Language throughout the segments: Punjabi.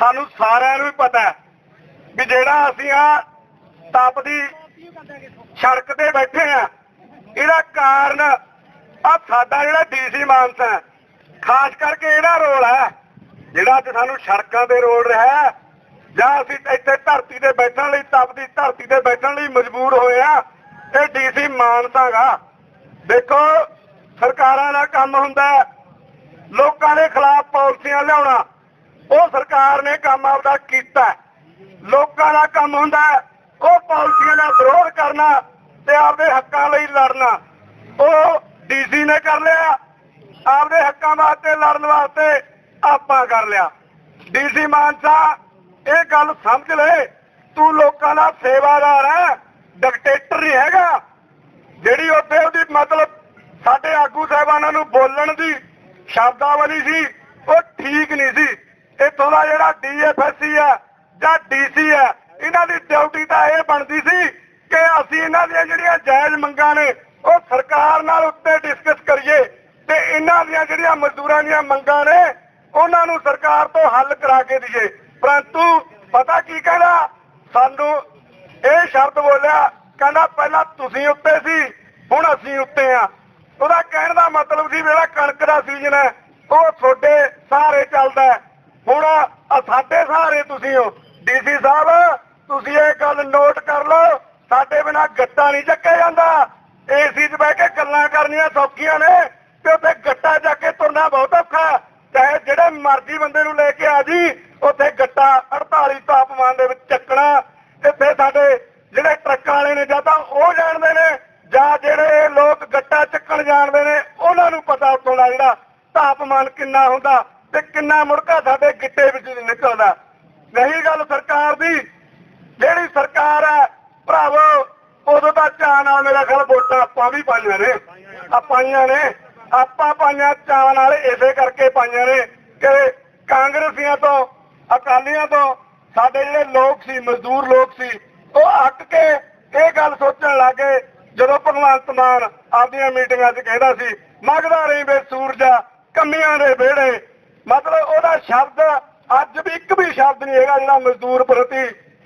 ਸਾਨੂੰ ਸਾਰਿਆਂ ਨੂੰ ਹੀ ਪਤਾ ਹੈ ਵੀ ਜਿਹੜਾ ਅਸੀਂ ਆ ਤਪਦੀ ਸੜਕ ਤੇ ਬੈਠੇ ਆ, ਇਹਦਾ ਕਾਰਨ ਆ ਸਾਡਾ ਜਿਹੜਾ ਡੀਸੀ ਮਾਨਸਾ ਹੈ, ਖਾਸ ਕਰਕੇ ਇਹਦਾ ਰੋਲ ਹੈ, ਜਿਹੜਾ ਅੱਜ ਸਾਨੂੰ ਸੜਕਾਂ ਤੇ ਰੋਲ ਰਿਹਾ ਜਾਂ ਅਸੀਂ ਇੱਥੇ ਧਰਤੀ ਤੇ ਬੈਠਣ ਲਈ ਤਪਦੀ ਧਰਤੀ ਤੇ ਬੈਠਣ ਲਈ ਮਜਬੂਰ ਹੋਏ ਆ, ਇਹ ਡੀਸੀ ਮਾਨਸਾਗਾ ਦੇਖੋ, ਸਰਕਾਰਾਂ ਦਾ ਕੰਮ ਹੁੰਦਾ ਲੋਕਾਂ ਦੇ ਖਿਲਾਫ ਪਾਲਿਸੀਆਂ ਲਿਆਉਣਾ ਉਹ ਸਰਕਾਰ ਨੇ ਕੰਮ ਆਪਦਾ ਕੀਤਾ। ਲੋਕਾਂ ਦਾ ਕੰਮ ਹੁੰਦਾ ਉਹ ਪਾਲਿਸੀਆਂ ਦਾ ਵਿਰੋਧ ਕਰਨਾ ਤੇ ਆਪਦੇ ਹੱਕਾਂ ਲਈ ਲੜਨਾ। ਉਹ ਡੀਸੀ ਨੇ ਕਰ ਲਿਆ। ਆਪਦੇ ਹੱਕਾਂ ਵਾਸਤੇ ਲੜਨ ਵਾਸਤੇ ਆਪਾਂ ਕਰ ਲਿਆ। ਡੀਸੀ ਮਾਨਸਾ, ਇਹ ਗੱਲ ਸਮਝ ਲੈ। ਤੂੰ ਲੋਕਾਂ ਦਾ ਸੇਵਾਦਾਰ ਹੈ। ਡਿਕਟੇਟਰ ਨਹੀਂ ਹੈਗਾ। ਜਿਹੜੀ ਉੱਥੇ ਉਹਦੀ ਮਤਲਬ ਸਾਡੇ ਆਗੂ ਸਾਹਿਬਾਨਾਂ ਨੂੰ ਬੋਲਣ ਦੀ ਸ਼ਬਦਾਵਲੀ ਸੀ, ਉਹ ਠੀਕ ਨਹੀਂ ਸੀ। ਇੱਥੋਂ ਦਾ ਜਿਹੜਾ ਡੀਐਫਐਸਸੀ ਹੈ ਜਾਂ ਡੀਸੀ ਹੈ, ਇਹਨਾਂ ਦੀ ਡਿਊਟੀ ਤਾਂ ਇਹ ਬਣਦੀ ਸੀ ਕਿ ਅਸੀਂ ਇਹਨਾਂ ਦੀਆਂ ਜਿਹੜੀਆਂ ਜਾਇਜ਼ ਮੰਗਾਂ ਨੇ, ਉਹ ਸਰਕਾਰ ਨਾਲ ਉੱਤੇ ਡਿਸਕਸ ਕਰੀਏ ਤੇ ਇਹਨਾਂ ਦੀਆਂ ਜਿਹੜੀਆਂ ਮਜ਼ਦੂਰਾਂ ਦੀਆਂ ਮੰਗਾਂ ਨੇ, ਉਹਨਾਂ ਨੂੰ ਸਰਕਾਰ ਤੋਂ ਹੱਲ ਕਰਾ ਕੇ ਦਈਏ। ਪਰੰਤੂ ਪਤਾ ਕੀ ਕਹਿੰਦਾ? ਸਾਨੂੰ ਇਹ ਸ਼ਬਦ ਬੋਲਿਆ, ਕਹਿੰਦਾ ਪਹਿਲਾਂ ਤੁਸੀਂ ਉੱਤੇ ਸੀ, ਹੁਣ ਅਸੀਂ ਉੱਤੇ ਆ ਉਹਦਾ ਕਹਿਣ ਦਾ ਮਤਲਬ ਸੀ, ਮੇਰਾ ਕਣਕ ਦਾ ਸੀਜ਼ਨ ਹੈ, ਉਹ ਤੁਹਾਡੇ ਸਾਰੇ ਚੱਲਦਾ ਹੁਣ ਸਾਡੇ ਸਾਰੇ ਤੁਸੀਂ ਹੋ। ਡੀਸੀ ਸਾਹਿਬ, ਤੁਸੀਂ ਇਹ ਗੱਲ ਨੋਟ ਕਰ ਲਓ। ਸਾਡੇ ਬਿਨਾ ਗੱਟਾ ਨਹੀਂ ਚੱਕਿਆ ਜਾਂਦਾ। ਏਸੀ 'ਚ ਬਹਿ ਕੇ ਗੱਲਾਂ ਕਰਨੀਆਂ ਸੌਖੀਆਂ ਨੇ ਤੇ ਉੱਥੇ ਗੱਟਾ ਜਾ ਕੇ ਤੁਰਨਾ ਬਹੁਤ ਔਖਾ ਚਾਹੇ ਜਿਹੜੇ ਮਰਜ਼ੀ ਬੰਦੇ ਨੂੰ ਲੈ ਕੇ ਆ ਜੀ, ਉੱਥੇ ਗੱਟਾ 48 ਤਾਪਮਾਨ ਦੇ ਵਿੱਚ ਚੱਕਣਾ। ਇੱਥੇ ਸਾਡੇ ਜਿਹੜੇ ਟਰੱਕਾਂ ਵਾਲੇ ਨੇ ਜਾਂ ਤਾਂ ਉਹ ਜਾਣਦੇ ਨੇ, ਜਾਂ ਜਿਹੜੇ ਲੋਕ ਗੱਟਾ ਚੱਕਣ ਜਾਣਦੇ ਨੇ, ਉਹਨਾਂ ਨੂੰ ਪਤਾ ਉੱਥੋਂ ਦਾ ਜਿਹੜਾ ਤਾਪਮਾਨ ਕਿੰਨਾ ਹੁੰਦਾ। ਤੇ ਕਿੰਨਾ ਮੁੜਕਾ ਸਾਡੇ ਗਿੱਟੇ ਵਿੱਚ ਨਿਕਲਦਾ। ਨਹੀਂ ਗੱਲ ਸਰਕਾਰ ਦੀ, ਜਿਹੜੀ ਸਰਕਾਰ ਹੈ, ਭਰਾਵੋ, ਉਦੋਂ ਤਾਂ ਚਾਹ ਨਾਲ ਮੇਰਾ ਖਿਆਲ ਵੋਟਾਂ ਆਪਾਂ ਵੀ ਪਾਈਆਂ ਨੇ। ਆ ਪਾਈਆਂ ਨੇ, ਆਪਾਂ ਪਾਈਆਂ ਚਾਹ ਨਾਲ ਇਸੇ ਕਰਕੇ ਪਾਈਆਂ ਨੇ ਕਿ ਕਾਂਗਰਸੀਆਂ ਤੋਂ, ਅਕਾਲੀਆਂ ਤੋਂ ਸਾਡੇ ਜਿਹੜੇ ਲੋਕ ਸੀ, ਮਜ਼ਦੂਰ ਲੋਕ ਸੀ, ਉਹ ਅੱਕ ਕੇ ਇਹ ਗੱਲ ਸੋਚਣ ਲੱਗੇ, ਜਦੋਂ ਭਗਵੰਤ ਮਾਨ ਆਪਦੀਆਂ ਮੀਟਿੰਗਾਂ 'ਚ ਕਹਿੰਦਾ ਸੀ ਮਗਦਾ ਰਹੀ ਵੇ ਸੂਰਜਾ, ਕੰਮੀਆਂ ਦੇ ਵਿਹੜੇ ਮਤਲਬ ਉਹਦਾ ਸ਼ਬਦ ਅੱਜ ਵੀ ਇੱਕ ਵੀ ਸ਼ਬਦ ਨਹੀਂ ਹੈਗਾ ਜਿਹੜਾ ਮਜ਼ਦੂਰ ਪ੍ਰਤੀ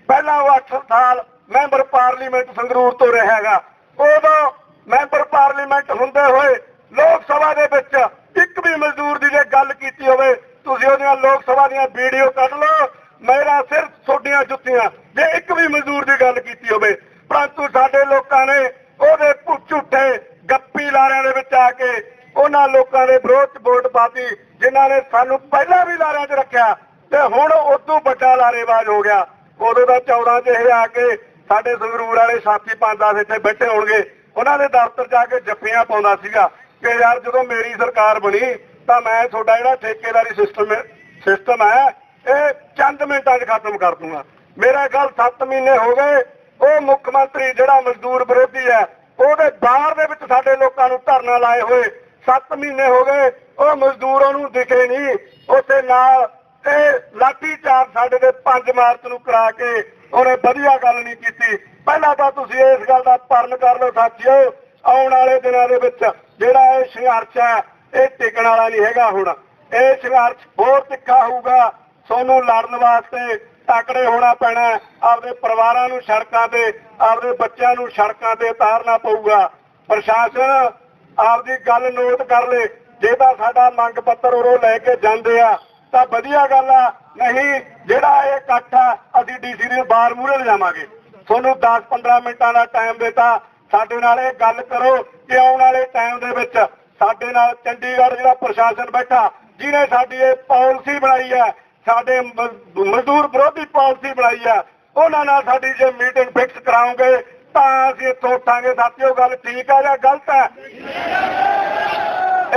ਪਹਿਲਾਂ ਉਹ 8 ਸਾਲ ਮੈਂਬਰ ਪਾਰਲੀਮੈਂਟ ਸੰਗਰੂਰ ਤੋਂ ਰਿਹਾ ਹੈਗਾ। ਉਦੋਂ ਮੈਂਬਰ ਪਾਰਲੀਮੈਂਟ ਹੁੰਦੇ ਹੋਏ ਲੋਕ ਸਭਾ ਦੇ ਵਿੱਚ ਇੱਕ ਵੀ ਮਜ਼ਦੂਰ ਦੀ ਜੇ ਗੱਲ ਕੀਤੀ ਹੋਵੇ, ਤੁਸੀਂ ਉਹਦੀਆਂ ਲੋਕ ਸਭਾ ਦੀਆਂ ਵੀਡੀਓ ਕੱਢ ਲਓ, ਮੇਰਾ ਸਿਰ ਛੋਡੀਆਂ ਜੁੱਤੀਆਂ। ਜੇ ਇੱਕ ਵੀ ਮਜ਼ਦੂਰ ਦੀ ਗੱਲ ਕੀਤੀ ਹੋਵੇ, ਪਰੰਤੂ ਸਾਡੇ ਲੋਕਾਂ ਨੇ ਉਹਦੇ ਝੂਠੇ ਗੱਪੀ ਲਾਰਿਆਂ ਦੇ ਵਿੱਚ ਆ ਕੇ ਉਹਨਾਂ ਲੋਕਾਂ ਦੇ ਵਿਰੋਧ 'ਚ ਵੋਟ ਪਾਤੀ ਜਿਨ੍ਹਾਂ ਨੇ ਸਾਨੂੰ ਪਹਿਲਾਂ ਵੀ ਲਾਰਿਆਂ 'ਚ ਰੱਖਿਆ ਤੇ ਹੁਣ ਉਦੋਂ ਵੱਡਾ ਲਾਰੇਬਾਜ਼ ਹੋ ਗਿਆ। ਉਦੋਂ ਦਾ ਚੌੜਾਂ 'ਚ ਇਹ ਆ ਕੇ ਸਾਡੇ ਸੰਗਰੂਰ ਵਾਲੇ ਸਾਥੀ ਪੰਜ ਦਸ ਇੱਥੇ ਬੈਠੇ ਹੋਣਗੇ। ਉਹਨਾਂ ਦੇ ਦਫ਼ਤਰ ਜਾ ਕੇ ਜੱਫੀਆਂ ਪਾਉਂਦਾ ਸੀਗਾ ਕਿ ਯਾਰ ਜਦੋਂ ਮੇਰੀ ਸਰਕਾਰ ਬਣੀ ਤਾਂ ਮੈਂ ਤੁਹਾਡਾ ਜਿਹੜਾ ਠੇਕੇਦਾਰੀ ਸਿਸਟਮ ਸਿਸਟਮ ਹੈ, ਇਹ ਚੰਦ ਮਿੰਟਾਂ 'ਚ ਖਤਮ ਕਰ ਦੂੰਗਾ। ਮੇਰਾ ਗੱਲ 7 ਮਹੀਨੇ ਹੋ ਗਏ, ਉਹ ਮੁੱਖ ਮੰਤਰੀ ਜਿਹੜਾ ਮਜ਼ਦੂਰ ਵਿਰੋਧੀ ਹੈ, ਉਹਦੇ ਬਾਹਰ ਦੇ ਵਿੱਚ ਸਾਡੇ ਲੋਕਾਂ ਨੂੰ ਧਰਨਾ ਲਾਏ ਹੋਏ। 7 ਮਹੀਨੇ ਹੋ ਗਏ, ਉਹ ਮਜ਼ਦੂਰਾਂ ਨੂੰ ਦਿਖੇ ਨਹੀਂ। ਉੱਥੇ ਨਾਲ ਇਹ ਲਾਠੀ ਚਾਰ ਸਾਡੇ ਦੇ 5 ਮਾਰਚ ਨੂੰ ਕਰਾ ਕੇ ਉਹਨੇ ਵਧੀਆ ਗੱਲ ਨਹੀਂ ਕੀਤੀ। ਪਹਿਲਾਂ ਤਾਂ ਤੁਸੀਂ ਇਸ ਗੱਲ ਦਾ ਪਰਨ ਕਰ ਲਓ ਸਾਥੀਓ, ਆਉਣ ਵਾਲੇ ਦਿਨਾਂ ਦੇ ਵਿੱਚ ਜਿਹੜਾ ਇਹ ਸੰਘਰਸ਼ ਹੈ, ਇਹ ਟਿਕਣ ਵਾਲਾ ਨਹੀਂ ਹੈਗਾ ਹੁਣ। ਇਹ ਸੰਘਰਸ਼ ਹੋਰ ਤਿੱਖਾ ਹੋਊਗਾ। ਤੁਹਾਨੂੰ ਲੜਨ ਵਾਸਤੇ ਤਕੜੇ ਹੋਣਾ ਪੈਣਾ ਆਪਦੇ ਪਰਿਵਾਰਾਂ ਨੂੰ ਸੜਕਾਂ ਤੇ, ਆਪਦੇ ਬੱਚਿਆਂ ਨੂੰ ਸੜਕਾਂ ਤੇ ਉਤਾਰਨਾ ਪਊਗਾ। ਪ੍ਰਸ਼ਾਸਨ ਆਪਦੀ ਗੱਲ ਨੋਟ ਕਰ ਲੇ। ਜੇ ਤਾਂ ਸਾਡਾ ਮੰਗ ਪੱਤਰ ਉਰੋਂ ਲੈ ਕੇ ਜਾਂਦੇ ਆ, ਤਾਂ ਵਧੀਆ ਗੱਲ ਆ। ਨਹੀਂ, ਜਿਹੜਾ ਇਹ ਇਕੱਠ ਆ, ਅਸੀਂ ਡੀਸੀ ਦੇ ਬਾਹਰ ਮੂਹਰੇ ਲਿਜਾਵਾਂਗੇ। ਤੁਹਾਨੂੰ 10-15 ਮਿੰਟਾਂ ਦਾ ਟਾਈਮ ਦਿੱਤਾ। ਸਾਡੇ ਨਾਲ ਇਹ ਗੱਲ ਕਰੋ ਕਿ ਆਉਣ ਵਾਲੇ ਟਾਈਮ ਦੇ ਵਿੱਚ ਸਾਡੇ ਨਾਲ ਚੰਡੀਗੜ੍ਹ ਜਿਹੜਾ ਪ੍ਰਸ਼ਾਸਨ ਬੈਠਾ, ਜਿਹਨੇ ਸਾਡੀ ਇਹ ਪਾਲਿਸੀ ਬਣਾਈ ਹੈ ਸਾਡੇ ਮਜ਼ਦੂਰ ਵਿਰੋਧੀ ਪਾਲਿਸੀ ਬਣਾਈ ਹੈ ਉਹਨਾਂ ਨਾਲ ਸਾਡੀ ਜੇ ਮੀਟਿੰਗ ਫਿਕਸ ਕਰਾਉਂਗੇ ਤਾਂ ਅਸੀਂ ਇੱਥੋਂ ਉੱਠਾਂਗੇ ਸਾਥੀਓ ਗੱਲ ਠੀਕ ਆ ਜਾਂ ਗਲਤ ਹੈ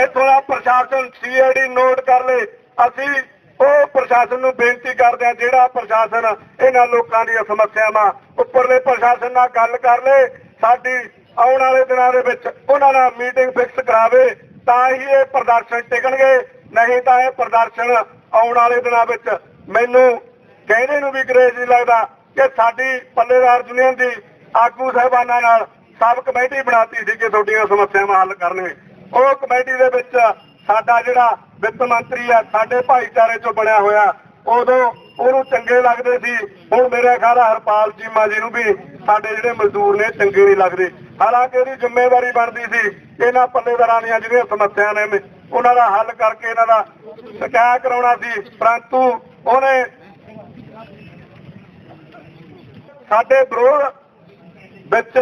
ਇੱਥੋਂ ਦਾ ਪ੍ਰਸ਼ਾਸਨ ਸੀਆਈਡੀ ਨੋਟ ਕਰ ਲੇ। ਅਸੀਂ ਉਹ ਪ੍ਰਸ਼ਾਸਨ ਨੂੰ ਬੇਨਤੀ ਕਰਦੇ ਹਾਂ, ਜਿਹੜਾ ਪ੍ਰਸ਼ਾਸਨ ਇਹਨਾਂ ਲੋਕਾਂ ਦੀਆਂ ਸਮੱਸਿਆਵਾਂ ਉੱਪਰਲੇ ਪ੍ਰਸ਼ਾਸਨ ਨਾਲ ਗੱਲ ਕਰ ਲੇ, ਸਾਡੀ ਆਉਣ ਵਾਲੇ ਦਿਨਾਂ ਦੇ ਵਿੱਚ ਉਹਨਾਂ ਨਾਲ ਮੀਟਿੰਗ ਫਿਕਸ ਕਰਾਵੇ, ਤਾਂ ਹੀ ਇਹ ਪ੍ਰਦਰਸ਼ਨ ਟਿਕਣਗੇ। ਨਹੀਂ ਤਾਂ ਇਹ ਪ੍ਰਦਰਸ਼ਨ ਆਉਣ ਵਾਲੇ ਦਿਨਾਂ ਵਿੱਚ ਮੈਨੂੰ ਕਹਿੰਦੇ ਨੂੰ ਵੀ ਗਰੇਜ ਨਹੀਂ ਲੱਗਦਾ ਕਿ ਸਾਡੀ ਪੱਲੇਦਾਰ ਯੂਨੀਅਨ ਦੀ ਆਗੂ ਸਾਹਿਬਾਨਾਂ ਨਾਲ ਸਭ ਕਮੇਟੀ ਬਣਾਤੀ ਸੀ ਕਿ ਤੁਹਾਡੀਆਂ ਸਮੱਸਿਆਵਾਂ ਹੱਲ ਕਰਨਗੇ। ਉਹ ਕਮੇਟੀ ਦੇ ਵਿੱਚ ਸਾਡਾ ਜਿਹੜਾ ਵਿੱਤ ਮੰਤਰੀ ਆ, ਸਾਡੇ ਭਾਈਚਾਰੇ ਚੋਂ ਬਣਿਆ ਹੋਇਆ, ਉਦੋਂ ਉਹਨੂੰ ਚੰਗੇ ਲੱਗਦੇ ਸੀ। ਹੁਣ ਮੇਰੇ ਖਿਆਲ ਹਰਪਾਲ ਚੀਮਾ ਜੀ ਨੂੰ ਵੀ ਸਾਡੇ ਜਿਹੜੇ ਮਜ਼ਦੂਰ ਨੇ, ਚੰਗੇ ਨਹੀਂ ਲੱਗਦੇ। ਹਾਲਾਂਕਿ ਇਹਦੀ ਜ਼ਿੰਮੇਵਾਰੀ ਬਣਦੀ ਸੀ, ਇਹਨਾਂ ਪੱਲੇਦਾਰਾਂ ਦੀਆਂ ਜਿਹੜੀਆਂ ਸਮੱਸਿਆਵਾਂ ਨੇ, ਉਹਨਾਂ ਦਾ ਹੱਲ ਕਰਕੇ ਇਹਨਾਂ ਦਾ ਸ਼ਿਕਾਇਤ ਕਰਾਉਣਾ ਸੀ। ਪਰੰਤੂ ਉਹਨੇ ਸਾਡੇ ਵਿਰੋਧ ਵਿੱਚ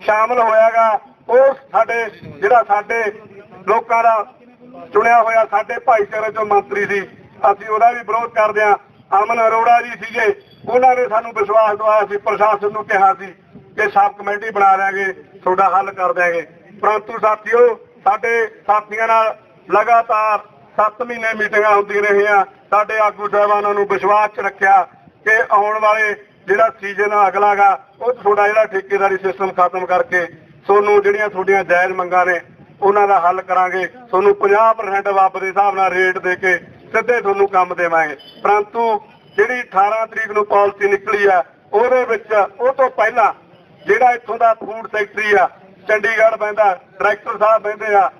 ਸ਼ਾਮਲ ਹੋਇਆਗਾ। ਉਹ ਸਾਡੇ, ਜਿਹੜਾ ਸਾਡੇ ਲੋਕਾਂ ਦਾ ਚੁਣਿਆ ਹੋਇਆ ਸਾਡੇ ਭਾਈਚਾਰੇ ਚੋਂ ਮੰਤਰੀ ਸੀ। ਅਸੀਂ ਉਹਦਾ ਵੀ ਵਿਰੋਧ ਕਰਦੇ ਹਾਂ। ਅਮਨ ਅਰੋੜਾ ਜੀ ਸੀਗੇ। ਉਹਨਾਂ ਨੇ ਸਾਨੂੰ ਵਿਸ਼ਵਾਸ ਦਵਾਇਆ ਸੀ, ਪ੍ਰਸ਼ਾਸਨ ਨੂੰ ਕਿਹਾ ਸੀ ਕਿ ਸਬ ਕਮੇਟੀ ਬਣਾ ਦਿਆਂਗੇ, ਤੁਹਾਡਾ ਹੱਲ ਕਰ ਦਿਆਂਗੇ। ਪਰੰਤੂ ਸਾਥੀਓ, ਸਾਡੇ ਸਾਥੀਆਂ ਨਾਲ ਲਗਾਤਾਰ 7 ਮਹੀਨੇ ਮੀਟਿੰਗਾਂ ਹੁੰਦੀਆਂ ਰਹੀਆਂ। ਸਾਡੇ ਆਗੂ ਸਾਹਿਬਾਨਾਂ ਨੂੰ ਵਿਸ਼ਵਾਸ 'ਚ ਰੱਖਿਆ ਕਿ ਆਉਣ ਵਾਲੇ ਜਿਹੜਾ ਸੀਜ਼ਨ ਅਗਲਾਗਾ ਉਹ ਤੁਹਾਡਾ ਜਿਹੜਾ ਠੇਕੇਦਾਰੀ ਸਿਸਟਮ ਖਤਮ ਕਰਕੇ ਤੁਹਾਨੂੰ ਜਿਹੜੀਆਂ ਤੁਹਾਡੀਆਂ ਜਾਇਜ਼ ਮੰਗਾਂ ਨੇ, ਉਹਨਾਂ ਦਾ ਹੱਲ ਕਰਾਂਗੇ। ਤੁਹਾਨੂੰ 50% ਵਾਪ ਦੇ ਹਿਸਾਬ ਨਾਲ ਰੇਟ ਦੇ ਕੇ ਸਿੱਧੇ ਤੁਹਾਨੂੰ ਕੰਮ ਦੇਵਾਂਗੇ। ਪਰੰਤੂ ਜਿਹੜੀ 18 ਤਰੀਕ ਨੂੰ ਪਾਲਿਸੀ ਨਿਕਲੀ ਆ, ਉਹਦੇ ਵਿੱਚ ਉਹ ਤੋਂ ਪਹਿਲਾਂ ਜਿਹੜਾ ਇੱਥੋਂ ਦਾ ਫੂਡ ਸੈਕਟਰੀ ਆ, ਚੰਡੀਗੜ੍ਹ ਬੈਂਦਾ ਡਾਇਰੈਕਟਰ ਸਾਹਿਬ ਬੈਂਦੇ ਆ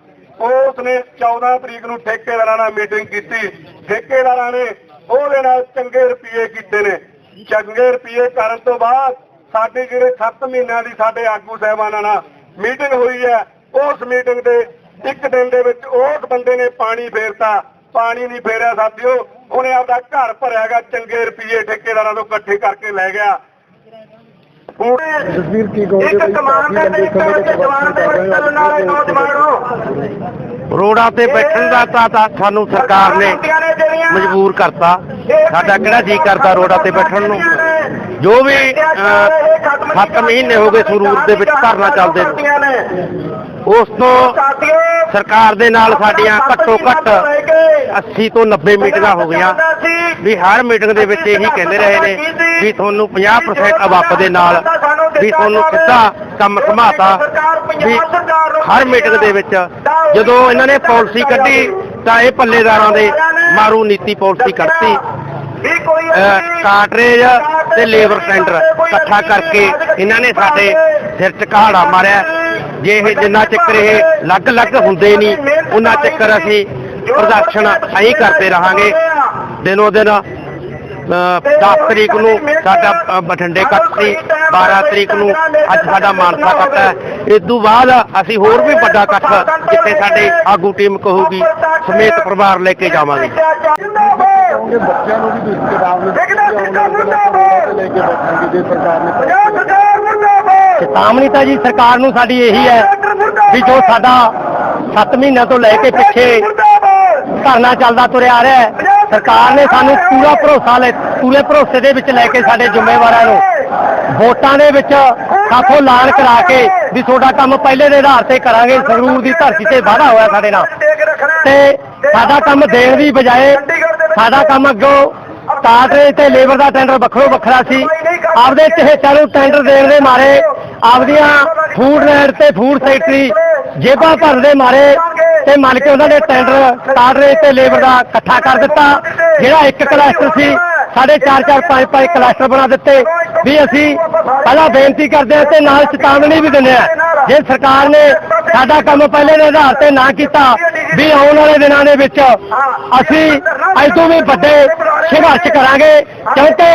ਉਸ ਨੇ 14 ਤਰੀਕ ਨੂੰ ਠੇਕੇਦਾਰਾਂ ਨਾਲ ਮੀਟਿੰਗ ਕੀਤੀ। ਠੇਕੇਦਾਰਾਂ ਨੇ ਉਹਦੇ ਨਾਲ ਚੰਗੇ ਰੁਪਏ ਕੀਤੇ ਨੇ। ਚੰਗੇ ਰੁਪਏ ਕਰਨ ਤੋਂ ਬਾਅਦ ਸਾਡੇ ਜਿਹੜੇ 7 ਮਹੀਨਿਆਂ ਦੀ ਸਾਡੇ ਆਗੂ ਸਾਹਿਬਾਨਾਂ ਨਾਲ ਮੀਟਿੰਗ ਹੋਈ ਹੈ ਉਸ ਮੀਟਿੰਗ ਦੇ ਇੱਕ ਦਿਨ ਦੇ ਵਿੱਚ ਉਸ ਬੰਦੇ ਨੇ ਪਾਣੀ ਫੇਰਤਾ। ਪਾਣੀ ਨਹੀਂ ਫੇਰਿਆ ਸਾਥੀਓ ਉਹਨੇ ਆਪਦਾ ਘਰ ਭਰਿਆਗਾ ਚੰਗੇ ਰੁਪਏ ਠੇਕੇਦਾਰਾਂ ਤੋਂ ਇਕੱਠੇ ਕਰਕੇ ਲੈ ਗਿਆ। ਪੂਰੇ ਜਸਵੀਰ ਕੀ ਕਹੋਗੇ ਇੱਕ ਕਮਾਨ ਦੇ ਵਿੱਚ ਜਵਾਨ ਦੇ ਵਿੱਚ ਚੱਲਣ ਵਾਲੇ ਨੌਜਵਾਨੋ ਰੋਡਾਂ ਤੇ ਬੈਠਣ ਦਾ ਤਾਂ ਸਾਨੂੰ ਸਰਕਾਰ ਨੇ ਮਜਬੂਰ ਕਰਤਾ। ਸਾਡਾ ਕਿਹੜਾ ਜੀ ਕਰਦਾ ਰੋਡਾਂ ਤੇ ਬੈਠਣ ਨੂੰ? ਜੋ ਵੀ 7 ਮਹੀਨੇ ਹੋ ਗਏ ਸਰੂਰ ਦੇ ਵਿੱਚ ਧਰਨਾ ਚੱਲਦੇ ਨੂੰ। ਉਸ ਤੋਂ ਸਰਕਾਰ ਦੇ ਨਾਲ ਸਾਡੀਆਂ ਘੱਟੋ ਘੱਟ 80 ਤੋਂ 90 ਮੀਟਿੰਗਾਂ ਹੋ ਗਈਆਂ। ਵੀ ਹਰ ਮੀਟਿੰਗ ਦੇ ਵਿੱਚ ਇਹੀ ਕਹਿੰਦੇ ਰਹੇ ਨੇ ਵੀ ਤੁਹਾਨੂੰ 50% ਅਵਾਪ ਦੇ ਨਾਲ ਵੀ ਤੁਹਾਨੂੰ ਸਿੱਧਾ ਕੰਮ ਘਮਾਤਾ। ਵੀ ਹਰ ਮੀਟਿੰਗ ਦੇ ਵਿੱਚ ਜਦੋਂ ਇਹਨਾਂ ਨੇ ਪਾਲਿਸੀ ਕੱਢੀ ਤਾਂ ਇਹ ਪੱਲੇਦਾਰਾਂ ਦੇ ਮਾਰੂ ਨੀਤੀ ਪਾਲਿਸੀ ਕੱਢਤੀ। ਅਹ ਕਾਟਰੇਜ ਤੇ ਲੇਬਰ ਟੈਂਡਰ ਇਕੱਠਾ ਕਰਕੇ ਇਹਨਾਂ ਨੇ ਸਾਡੇ ਸਿਰ 'ਚ ਕਹਾੜਾ ਮਾਰਿਆ। ਜੇ ਇਹ ਜਿੰਨਾ ਚੱਕਰ ਇਹ ਅਲੱਗ-ਅਲੱਗ ਹੁੰਦੇ ਨਹੀਂ ਉਹਨਾਂ ਚੱਕਰ ਅਸੀਂ ਪ੍ਰਦਰਸ਼ਨ ਸਹੀ ਕਰਦੇ ਰਹਾਂਗੇ। ਦਿਨੋ ਦਿਨ 10 ਤਰੀਕ ਨੂੰ ਸਾਡਾ ਬਠਿੰਡੇ ਕੱਟ ਸੀ 12 ਤਰੀਕ ਨੂੰ ਅੱਜ ਸਾਡਾ ਮਾਨਸਾ ਕੱਟ ਹੈ। ਇਸ ਤੋਂ ਬਾਅਦ ਅਸੀਂ ਹੋਰ ਵੀ ਵੱਡਾ ਕੱਟ ਜਿੱਥੇ ਸਾਡੇ ਆਗੂ ਟੀਮ ਕਹੂਗੀ, ਸਮੇਤ ਪਰਿਵਾਰ ਲੈ ਕੇ ਜਾਵਾਂਗੇ। ਬੱਚਿਆਂ ਨੂੰ ਵੀ ਤੁਸੀਂ ਚੇਤਾਵਨੀ ਲੈ ਕੇ ਬੈਠਾਂਗੇ ਜੇ ਸਰਕਾਰ ਨੇ ਚੇਤਾਵਨੀ ਤਾਂ ਜੀ ਸਰਕਾਰ ਨੂੰ ਸਾਡੀ ਇਹੀ ਹੈ ਵੀ ਜੋ ਸਾਡਾ 7 ਮਹੀਨਿਆਂ ਤੋਂ ਲੈ ਕੇ ਪਿੱਛੇ ਧਰਨਾ ਚੱਲਦਾ ਤੁਰਿਆ ਆ ਰਿਹਾ ਹੈ ਸਰਕਾਰ ਨੇ ਸਾਨੂੰ ਪੂਰਾ ਭਰੋਸਾ ਲੈ ਪੂਰੇ ਭਰੋਸੇ ਦੇ ਵਿੱਚ ਲੈ ਕੇ ਸਾਡੇ ਜ਼ਿੰਮੇਵਾਰਾਂ ਨੂੰ। ਵੋਟਾਂ ਦੇ ਵਿੱਚ ਸਾਥੋਂ ਐਲਾਨ ਕਰਾ ਕੇ ਵੀ ਤੁਹਾਡਾ ਕੰਮ ਪਹਿਲੇ ਦੇ ਆਧਾਰ ਤੇ ਕਰਾਂਗੇ ਸੰਗਰੂਰ ਦੀ ਧਰਤੀ ਤੇ ਵਾਧਾ ਹੋਇਆ ਸਾਡੇ ਨਾਲ। ਤੇ ਸਾਡਾ ਕੰਮ ਦੇਣ ਦੀ ਬਜਾਏ ਸਾਡਾ ਕੰਮ ਅੱਗੋਂ ਕਾਟਰੇਜ ਤੇ ਲੇਬਰ ਦਾ ਟੈਂਡਰ ਵੱਖਰੋ ਵੱਖਰਾ ਸੀ। ਆਪਦੇ ਚਹੇਤਿਆਂ ਨੂੰ ਟੈਂਡਰ ਦੇਣ ਦੇ ਮਾਰੇ ਆਪਦੀਆਂ ਫੂਡ ਰੈਡ ਤੇ ਫੂਡ ਸੈਕਟਰੀ ਜੇਬਾਂ ਭਰਦੇ ਮਾਰੇ ਤੇ ਮੰਨ ਕੇ ਉਹਨਾਂ ਨੇ ਟੈਂਡਰ ਕਾਟਰੇਜ ਤੇ ਲੇਬਰ ਦਾ ਇਕੱਠਾ ਕਰ ਦਿੱਤਾ। ਜਿਹੜਾ ਇੱਕ ਕਲਸਟਰ ਸੀ ਸਾਡੇ 4-4 5-5 ਕਲਸਟਰ ਬਣਾ ਦਿੱਤੇ। ਵੀ ਅਸੀਂ ਪਹਿਲਾਂ ਬੇਨਤੀ ਕਰਦੇ ਹਾਂ ਤੇ ਨਾਲ ਚੇਤਾਵਨੀ ਵੀ ਦਿੰਦੇ ਹਾਂ। ਜੇ ਸਰਕਾਰ ਨੇ ਸਾਡਾ ਕੰਮ ਪਹਿਲੇ ਦੇ ਆਧਾਰ ਤੇ ਨਾ ਕੀਤਾ, ਵੀ ਆਉਣ ਵਾਲੇ ਦਿਨਾਂ ਦੇ ਵਿੱਚ ਅਸੀਂ ਅੱਜ ਤੋਂ ਵੀ ਵੱਡੇ ਸੰਘਰਸ਼ ਕਰਾਂਗੇ। ਕਿਉਂਕਿ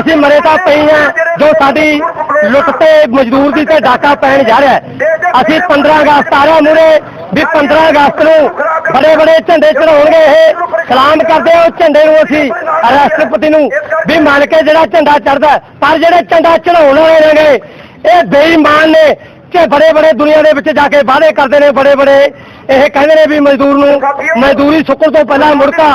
ਅਸੀਂ ਮਰੇ ਤਾਂ ਪਈ ਆ ਜੋ ਸਾਡੀ ਲੁੱਟ ਤੇ ਮਜ਼ਦੂਰ ਦੀ ਤੇ ਡਾਕਾ ਪੈਣ ਜਾ ਰਿਹਾ ਅਸੀਂ 15 ਅਗਸਤ ਆ ਰਿਹਾ ਮੂਰੇ ਵੀ 15 ਅਗਸਤ ਨੂੰ ਬੜੇ ਬੜੇ ਝੰਡੇ ਚੜਾਉਣਗੇ ਇਹ। ਸਲਾਮ ਕਰਦੇ ਆ ਉਸ ਝੰਡੇ ਨੂੰ ਅਸੀਂ, ਰਾਸ਼ਟਰਪਤੀ ਨੂੰ। ਵੀ ਮੰਨ ਕੇ ਜਿਹੜਾ ਝੰਡਾ ਚੜਦਾ ਪਰ ਜਿਹੜੇ ਝੰਡਾ ਚੜਾਉਣ ਵਾਲੇ ਨੇ ਇਹ ਬੇਈਮਾਨ ਨੇ। ਕਿ ਬੜੇ ਬੜੇ ਦੁਨੀਆ ਦੇ ਵਿੱਚ ਜਾ ਕੇ ਵਾਅਦੇ ਕਰਦੇ ਨੇ, ਬੜੇ ਬੜੇ। ਇਹ ਕਹਿੰਦੇ ਨੇ ਵੀ ਮਜ਼ਦੂਰ ਨੂੰ ਮਜ਼ਦੂਰੀ ਸੁੱਕਣ ਤੋਂ ਪਹਿਲਾਂ ਮੁੜਕਾ,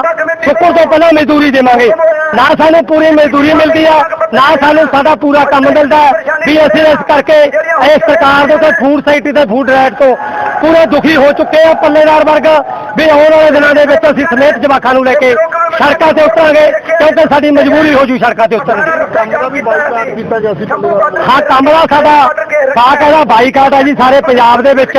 ਸੁੱਕਣ ਤੋਂ ਪਹਿਲਾਂ ਮਜ਼ਦੂਰੀ ਦੇਵਾਂਗੇ। ਨਾ ਸਾਨੂੰ ਪੂਰੀ ਮਜ਼ਦੂਰੀ ਮਿਲਦੀ ਆ, ਨਾ ਸਾਨੂੰ ਸਾਡਾ ਪੂਰਾ ਕੰਮ ਮਿਲਦਾ। ਵੀ ਅਸੀਂ ਇਸ ਕਰਕੇ ਇਸ ਸਰਕਾਰ ਦੇ ਤੇ ਫੂਡ ਸੈਕਟਰੀ ਤੇ ਫੂਡ ਰੈਟ ਤੋਂ ਪੂਰੇ ਦੁਖੀ ਹੋ ਚੁੱਕੇ ਆ, ਪੱਲੇਦਾਰ ਵਰਗ। ਵੀ ਆਉਣ ਵਾਲੇ ਦਿਨਾਂ ਦੇ ਵਿੱਚ ਅਸੀਂ ਸਮੇਤ ਜਵਾਕਾਂ ਨੂੰ ਲੈ ਕੇ ਸੜਕਾਂ ਤੇ ਉਤਰਾਂਗੇ ਕਿਉਂਕਿ ਸਾਡੀ ਮਜਬੂਰੀ ਹੋ ਜੂ ਸੜਕਾਂ ਤੇ ਉਤਰਨ ਦੀ। ਕੰਮ ਦਾ ਵੀ ਬਾਈਕਾਟ ਕੀਤਾ ਗਿਆ ਸੀ ਪੱਲੇਦਾਰ ਨੇ। ਹਾਂ ਕੰਮ ਦਾ ਸਾਡਾ ਸਾਕ ਇਹਦਾ ਬਾਈਕਾਟ ਹੈ ਜੀ ਸਾਰੇ ਪੰਜਾਬ ਦੇ ਵਿੱਚ।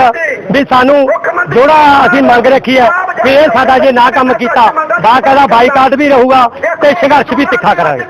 ਵੀ ਸਾਨੂੰ ਜਿਹੜਾ ਅਸੀਂ ਮੰਗ ਰੱਖੀ ਹੈ ਕਿ ਇਹ ਸਾਡਾ ਜੇ ਨਾ ਕੰਮ ਕੀਤਾ ਬਾਕਾਇਦਾ ਬਾਈਕਾਟ ਵੀ ਰਹੂਗਾ ਤੇ ਸੰਘਰਸ਼ ਵੀ ਤਿੱਖਾ ਕਰਾਂਗੇ।